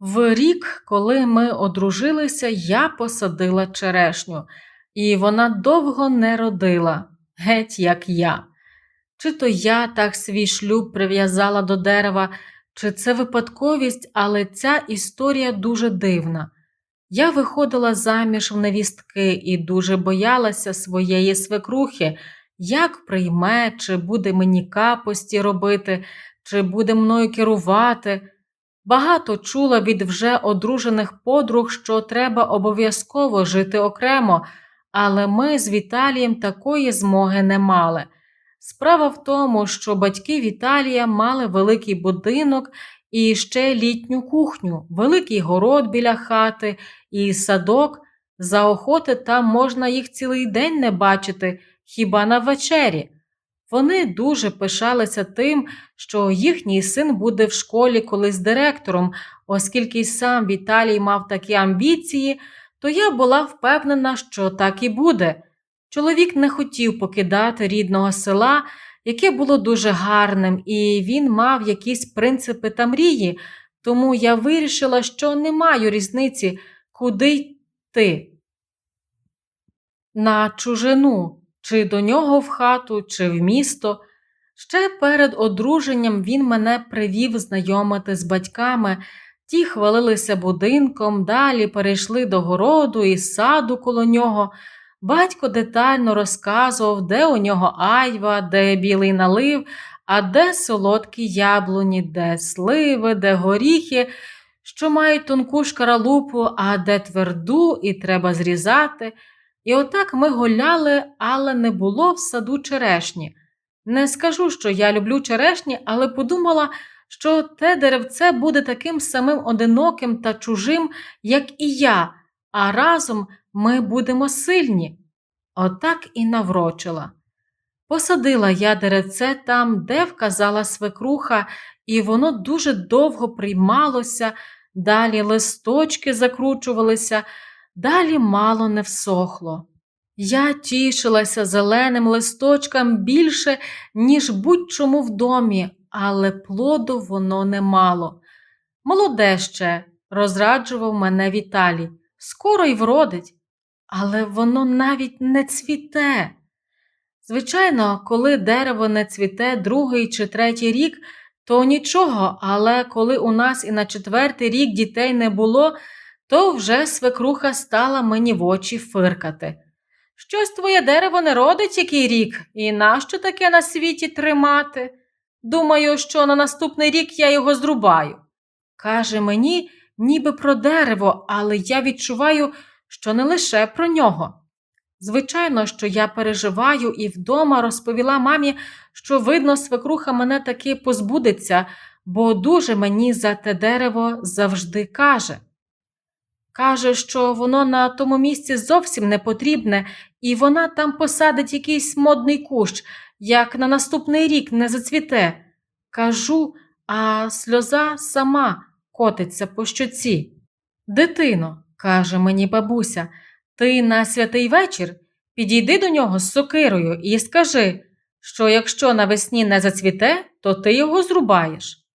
В рік, коли ми одружилися, я посадила черешню, і вона довго не родила, геть як я. Чи то я так свій шлюб прив'язала до дерева, чи це випадковість, але ця історія дуже дивна. Я виходила заміж в невістки і дуже боялася своєї свекрухи, як прийме, чи буде мені капості робити, чи буде мною керувати. Багато чула від вже одружених подруг, що треба обов'язково жити окремо, але ми з Віталієм такої змоги не мали. Справа в тому, що батьки Віталія мали великий будинок і ще літню кухню, великий город біля хати і садок. За охоти там можна їх цілий день не бачити, хіба на вечері. Вони дуже пишалися тим, що їхній син буде в школі колись директором, оскільки й сам Віталій мав такі амбіції, то я була впевнена, що так і буде. Чоловік не хотів покидати рідного села, яке було дуже гарним, і він мав якісь принципи та мрії, тому я вирішила, що не маю різниці, куди йти. На чужину, чи до нього в хату, чи в місто. Ще перед одруженням він мене привів знайомити з батьками. Ті хвалилися будинком, далі перейшли до городу і саду коло нього. Батько детально розказував, де у нього айва, де білий налив, а де солодкі яблуні, де сливи, де горіхи, що мають тонку шкаралупу, а де тверду і треба зрізати. І отак ми гуляли, але не було в саду черешні. Не скажу, що я люблю черешні, але подумала, що те деревце буде таким самим одиноким та чужим, як і я, а разом ми будемо сильні. Отак і наврочила. Посадила я деревце там, де вказала свекруха, і воно дуже довго приймалося, далі листочки закручувалися, далі мало не всохло. Я тішилася зеленим листочкам більше, ніж будь-чому в домі, але плоду воно не мало. Молоде ще, розраджував мене Віталій, скоро й вродить, але воно навіть не цвіте. Звичайно, коли дерево не цвіте другий чи третій рік, то нічого, але коли у нас і на четвертий рік дітей не було, то вже свекруха стала мені в очі фиркати. Щось твоє дерево не родить який рік, і нащо таке на світі тримати? Думаю, що на наступний рік я його зрубаю. Каже мені, ніби про дерево, але я відчуваю, що не лише про нього. Звичайно, що я переживаю і вдома розповіла мамі, що, видно, свекруха мене таки позбудеться, бо дуже мені за те дерево завжди каже. Каже, що воно на тому місці зовсім не потрібне, і вона там посадить якийсь модний кущ, як на наступний рік не зацвіте. Кажу, а сльоза сама котиться по щоці. Дитино, каже мені бабуся, ти на святий вечір підійди до нього з сокирою і скажи, що якщо навесні не зацвіте, то ти його зрубаєш.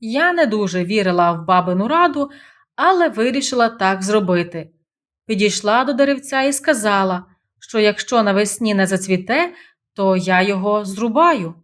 Я не дуже вірила в бабину раду, але вирішила так зробити. Підійшла до деревця і сказала, що якщо навесні не зацвіте, то я його зрубаю.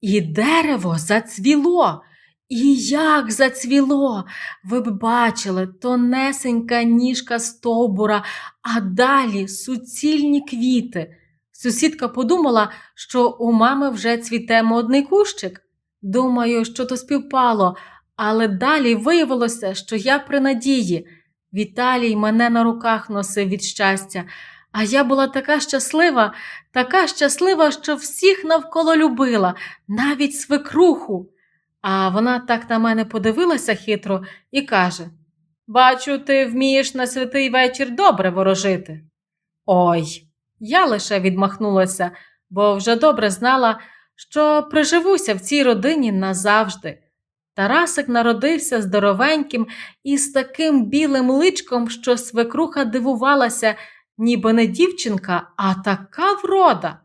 І дерево зацвіло. І як зацвіло, ви б бачили, тонесенька ніжка стовбура, а далі суцільні квіти. Сусідка подумала, що у мами вже цвіте модний кущик. Думаю, що то співпало, але далі виявилося, що я при надії. Віталій мене на руках носив від щастя, а я була така щаслива, така щаслива, що всіх навколо любила, навіть свекруху. А вона так на мене подивилася хитро і каже: Бачу, ти вмієш на святий вечір добре ворожити. Ой, я лише відмахнулася, бо вже добре знала, що приживуся в цій родині назавжди. Тарасик народився здоровеньким і з таким білим личком, що свекруха дивувалася, ніби не дівчинка, а така врода.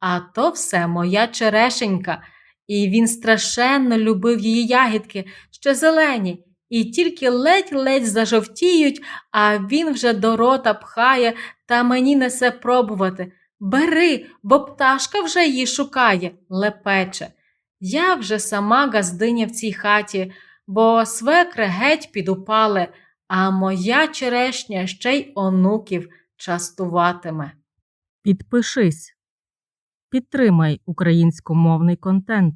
А то все моя черешенька, і він страшенно любив її ягідки, ще зелені, і тільки ледь-ледь зажовтіють, а він вже до рота пхає та мені несе пробувати. Бери, бо пташка вже її шукає, лепече. Я вже сама газдиня в цій хаті, бо свекри геть підупали, а моя черешня ще й онуків частуватиме. Підпишись. Підтримай українськомовний контент.